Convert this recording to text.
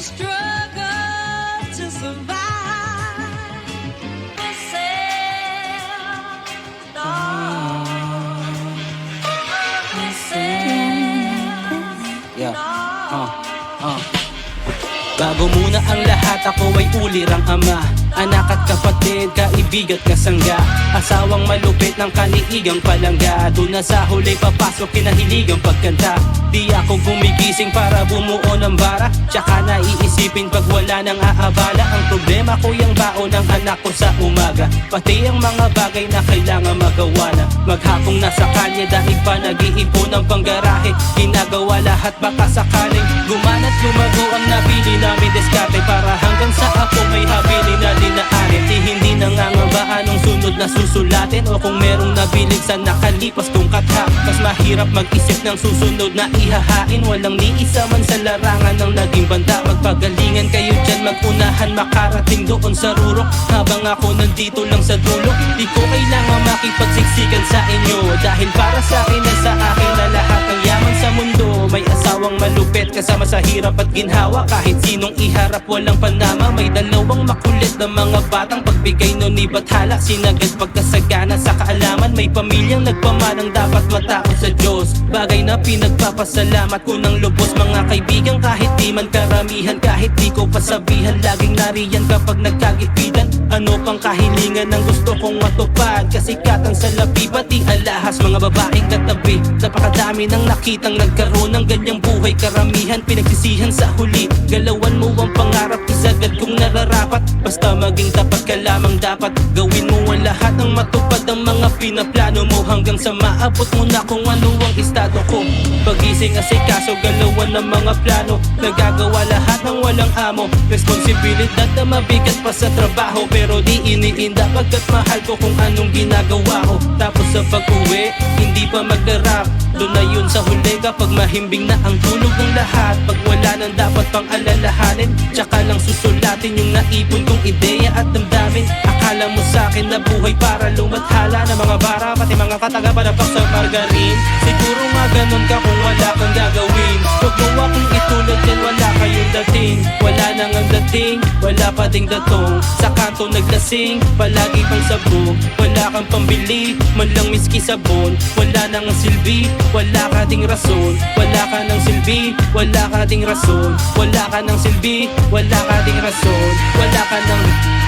struggle to survive. On. We sailed Yeah. Uh, uh. Bago muna ang lahat, ako ay ulirang ama Anak at kapatid, kaibigan at kasangga. Asawang malupit ng kaniigang palangga. Doon na sa huli papasok kinahiligang pagkanta. Di ako gumigising para bumuo ng bara. Tsaka naiisipin pag wala nang aabala. Ang problema ko yung baon ng anak ko sa umaga. Pati ang mga bagay na kailangan magawa na. Maghapong nasa kalye dahil pa nag-iipon ng panggarahe. Ginagawa lahat baka sakaling Gumana't lumago ang nabili namin diskarte Para hanggang sa na susulatin O kung merong nabilig sa nakalipas kong katha Mas mahirap mag-isip ng susunod na ihahain. Walang ni isa man sa larangan ng naging banda. Magpagalingan kayo dyan magunahan makarating doon sa rurok Habang ako nandito lang sa dulo Di ko kailangan makipagsiksikan sa inyo. Dahil para sa akin na sa akin na lahat May asawang malupit kasama sa hirap at ginhawa. Kahit sinong iharap walang panama. May dalawang makulit na mga batang pagbigay nun ni Bathala Sinagad pagkasagana sa kaalaman. May pamilyang nagpamanang dapat matao sa Diyos. Bagay na pinagpapasalamat ko ng lubos Mga kaibigan. Kahit di man karamihan Kahit di ko pasabihan Laging nariyan kapag nagkagipitan. Ano pang kahilingan ng gusto kong matupad? Kasikatan sa labi pati alahas Mga babaeng katabi. Napakadami nang nakitang nagkaroon ng ganyang buhay Karamihan pinagsisihan sa huli. Galawan mo ang pangarap Isagad kung nararapat. Basta maging tapat ka lamang dapat. Gawin mo ang lahat ng matupad ang mga pinaplano mo. Hanggang sa maabot mo na kung ano ang estado ko. Pagising asikaso galawan ng mga plano. Nagagawa lahat ng walang amo. Responsibilidad na mabigat pa sa trabaho. Pero di iniinda pagkat mahal ko kung anong ginagawa ko. Tapos sa pag-uwi, hindi pa magdarap Doon na yun sa huli kapag mahimbing na ang tulog ng lahat. Pag wala nang dapat pang alalahanin Tsaka lang susulatin yung naipon kong ideya at damdamin. Akala mo sa akin na buhay para lumathala Na mga bara pati mga kataga panapak sa margarin Siguro nga ganun ka kung wala kang gagawin. Huwag mo akong itulad yan wala kayong dating. Wala dating, wala pa ding datong. Sa kanto naglasing, palagi pang sabog Wala kang pambili, man lang miski sabon. Wala nang ang silbi, wala ka ding rason. Wala ka ng silbi, wala ka ding rason. Wala ka ng silbi, wala ka ding rason. Wala ka ng